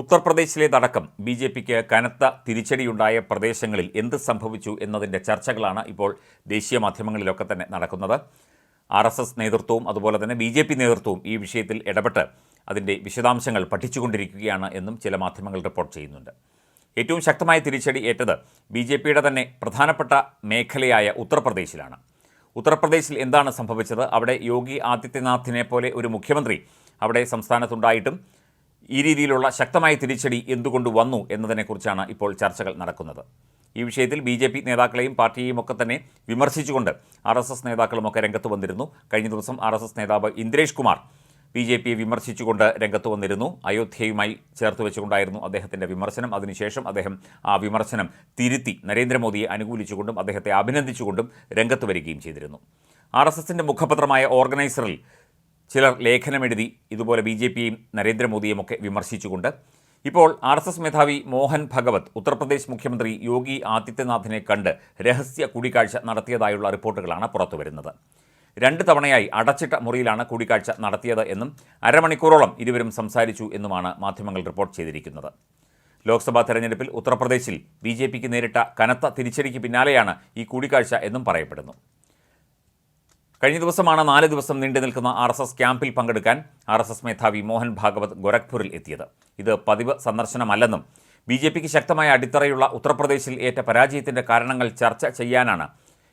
ഉത്തർപ്രദേശിലേതടക്കം B J പിക്ക് കനത്ത തിരിച്ചടിയുണ്ടായ പ്രദേശങ്ങളിൽ എന്ത് സംഭവിച്ചു എന്നതിന്റെ ചർച്ചകളാണ് ഇപ്പോൾ ദേശീയ മാധ്യമങ്ങളിലൊക്കെ തന്നെ നടക്കുന്നത്. ആർ എസ് എസ് നേതൃത്വവും അതുപോലെ തന്നെ ബി ജെ പി നേതൃത്വവും ഈ വിഷയത്തിൽ ഇടപെട്ട് അതിന്റെ വിശദാംശങ്ങൾ പഠിച്ചുകൊണ്ടിരിക്കുകയാണ് എന്നും ചില മാധ്യമങ്ങൾ റിപ്പോർട്ട് ചെയ്യുന്നുണ്ട്. ഏറ്റവും ശക്തമായ തിരിച്ചടി ഏറ്റത് ബി ജെ പിയുടെ തന്നെ പ്രധാനപ്പെട്ട മേഖലയായ ഉത്തർപ്രദേശിലാണ്. ഉത്തർപ്രദേശിൽ എന്താണ് സംഭവിച്ചത്? അവിടെ യോഗി ആദിത്യനാഥിനെ പോലെ ഒരു മുഖ്യമന്ത്രി അവിടെ സംസ്ഥാനത്തുണ്ടായിട്ടും ഈ രീതിയിലുള്ള ശക്തമായ തിരിച്ചടി എന്തുകൊണ്ട് വന്നു എന്നതിനെക്കുറിച്ചാണ് ഇപ്പോൾ ചർച്ചകൾ നടക്കുന്നത്. ഈ വിഷയത്തിൽ ബി ജെ പി നേതാക്കളെയും പാർട്ടിയെയും ഒക്കെ തന്നെ വിമർശിച്ചുകൊണ്ട് ആർ എസ് എസ് നേതാക്കളുമൊക്കെ രംഗത്ത് വന്നിരുന്നു. കഴിഞ്ഞ ദിവസം ആർ എസ് എസ് നേതാവ് ഇന്ദ്രേഷ് കുമാർ ബി ജെ പിയെ വിമർശിച്ചുകൊണ്ട് രംഗത്ത് വന്നിരുന്നു. അയോധ്യയുമായി ചേർത്ത് വെച്ചുകൊണ്ടായിരുന്നു അദ്ദേഹത്തിന്റെ വിമർശനം. അതിനുശേഷം അദ്ദേഹം ആ വിമർശനം തിരുത്തി നരേന്ദ്രമോദിയെ അനുകൂലിച്ചുകൊണ്ടും അദ്ദേഹത്തെ അഭിനന്ദിച്ചുകൊണ്ടും രംഗത്ത് വരികയും ചെയ്തിരുന്നു. ആർ എസ് എസിന്റെ മുഖപത്രമായ ഓർഗനൈസറിൽ ചിലർ ലേഖനമെഴുതി ഇതുപോലെ ബി ജെ പിയും നരേന്ദ്രമോദിയും ഒക്കെ വിമർശിച്ചുകൊണ്ട്. ഇപ്പോൾ ആർ എസ് എസ് മേധാവി മോഹൻ ഭഗവത് ഉത്തർപ്രദേശ് മുഖ്യമന്ത്രി യോഗി ആദിത്യനാഥിനെ കണ്ട് രഹസ്യ കൂടിക്കാഴ്ച നടത്തിയതായുള്ള റിപ്പോർട്ടുകളാണ് പുറത്തുവരുന്നത്. രണ്ട് തവണയായി അടച്ചിട്ട മുറിയിലാണ് കൂടിക്കാഴ്ച നടത്തിയത് എന്നും അരമണിക്കൂറോളം ഇരുവരും സംസാരിച്ചു എന്നുമാണ് മാധ്യമങ്ങൾ റിപ്പോർട്ട് ചെയ്തിരിക്കുന്നത്. ലോക്സഭാ തെരഞ്ഞെടുപ്പിൽ ഉത്തർപ്രദേശിൽ ബി നേരിട്ട കനത്ത തിരിച്ചടിക്ക് പിന്നാലെയാണ് ഈ കൂടിക്കാഴ്ച എന്നും പറയപ്പെടുന്നു. കഴിഞ്ഞ ദിവസമാണ് നാല് ദിവസം നീണ്ടു നിൽക്കുന്ന ആർ എസ് എസ് ക്യാമ്പിൽ പങ്കെടുക്കാൻ ആർ എസ് എസ് മേധാവി മോഹൻ ഭാഗവത് ഗോരഖ്പൂരിൽ എത്തിയത്. ഇത് പതിവ് സന്ദർശനമല്ലെന്നും ബി ജെ പിക്ക് ശക്തമായ അടിത്തറയുള്ള ഉത്തർപ്രദേശിൽ ഏറ്റ പരാജയത്തിന്റെ കാരണങ്ങൾ ചർച്ച ചെയ്യാനാണ്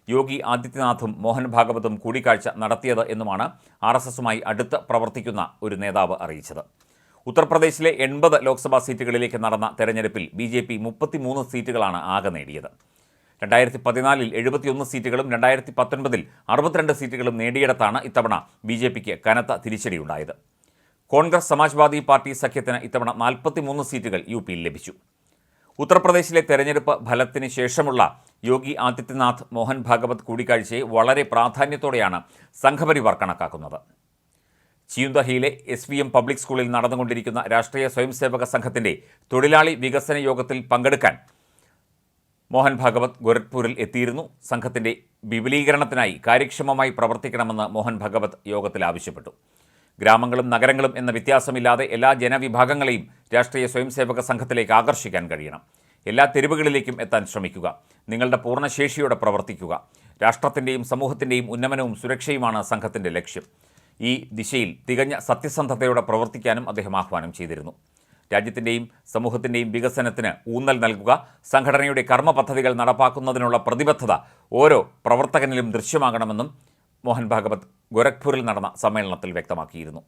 യോഗി ആദിത്യനാഥും മോഹൻ ഭാഗവതും കൂടിക്കാഴ്ച നടത്തിയത് എന്നുമാണ് ആർ എസ് എസുമായി അടുത്ത് പ്രവർത്തിക്കുന്ന ഒരു നേതാവ് അറിയിച്ചത്. ഉത്തർപ്രദേശിലെ എൺപത് ലോക്സഭാ സീറ്റുകളിലേക്ക് നടന്ന തെരഞ്ഞെടുപ്പിൽ ബി ജെ പി മുപ്പത്തിമൂന്ന് സീറ്റുകളാണ് ആകെ നേടിയത്. രണ്ടായിരത്തി പതിനാലിൽ എഴുപത്തിയൊന്ന് സീറ്റുകളും രണ്ടായിരത്തി പത്തൊൻപതിൽ അറുപത്തിരണ്ട് സീറ്റുകളും നേടിയെടുത്താണ് ഇത്തവണ ബി ജെ പിക്ക് കനത്ത തിരിച്ചടിയുണ്ടായത്. കോൺഗ്രസ് സമാജ്വാദി പാർട്ടി സഖ്യത്തിന് ഇത്തവണ നാൽപ്പത്തിമൂന്ന് സീറ്റുകൾ യു പിയിൽ ലഭിച്ചു. ഉത്തർപ്രദേശിലെ തെരഞ്ഞെടുപ്പ് ഫലത്തിന് ശേഷമുള്ള യോഗി ആദിത്യനാഥ് മോഹൻ ഭാഗവത് കൂടിക്കാഴ്ചയെ വളരെ പ്രാധാന്യത്തോടെയാണ് സംഘപരിവാർ കണക്കാക്കുന്നത്. ചിയുന്തഹയിലെ എസ് വി എം പബ്ലിക് സ്കൂളിൽ നടന്നുകൊണ്ടിരിക്കുന്ന രാഷ്ട്രീയ സ്വയംസേവക സംഘത്തിന്റെ തൊഴിലാളി വികസന യോഗത്തിൽ പങ്കെടുക്കാൻ മോഹൻ ഭാഗവത് ഗോരഖ്പൂരിൽ എത്തിയിരുന്നു. സംഘത്തിന്റെ വിപുലീകരണത്തിനായി കാര്യക്ഷമമായി പ്രവർത്തിക്കണമെന്ന് മോഹൻ ഭഗവത് യോഗത്തിൽ ആവശ്യപ്പെട്ടു. ഗ്രാമങ്ങളും നഗരങ്ങളും എന്ന വ്യത്യാസമില്ലാതെ എല്ലാ ജനവിഭാഗങ്ങളെയും രാഷ്ട്രീയ സ്വയംസേവക സംഘത്തിലേക്ക് ആകർഷിക്കാൻ കഴിയണം. എല്ലാ തെരുവുകളിലേക്കും എത്താൻ ശ്രമിക്കുക. നിങ്ങളുടെ പൂർണ ശേഷിയോടെ പ്രവർത്തിക്കുക. രാഷ്ട്രത്തിന്റെയും സമൂഹത്തിന്റെയും ഉന്നമനവും സുരക്ഷയുമാണ് സംഘത്തിന്റെ ലക്ഷ്യം. ഈ ദിശയിൽ തികഞ്ഞ സത്യസന്ധതയോടെ പ്രവർത്തിക്കാനും അദ്ദേഹം ആഹ്വാനം ചെയ്തിരുന്നു. രാജ്യത്തിന്റെയും സമൂഹത്തിന്റെയും വികസനത്തിന് ഊന്നൽ നൽകുക സംഘടനയുടെ കർമ്മ പദ്ധതികൾ നടപ്പാക്കുന്നതിനുള്ള പ്രതിബദ്ധത ഓരോ പ്രവർത്തകനിലും ദൃശ്യമാകണമെന്നും മോഹൻ ഭാഗവത് ഗോരഖ്പൂരിൽ നടന്ന സമ്മേളനത്തിൽ വ്യക്തമാക്കിയിരുന്നു.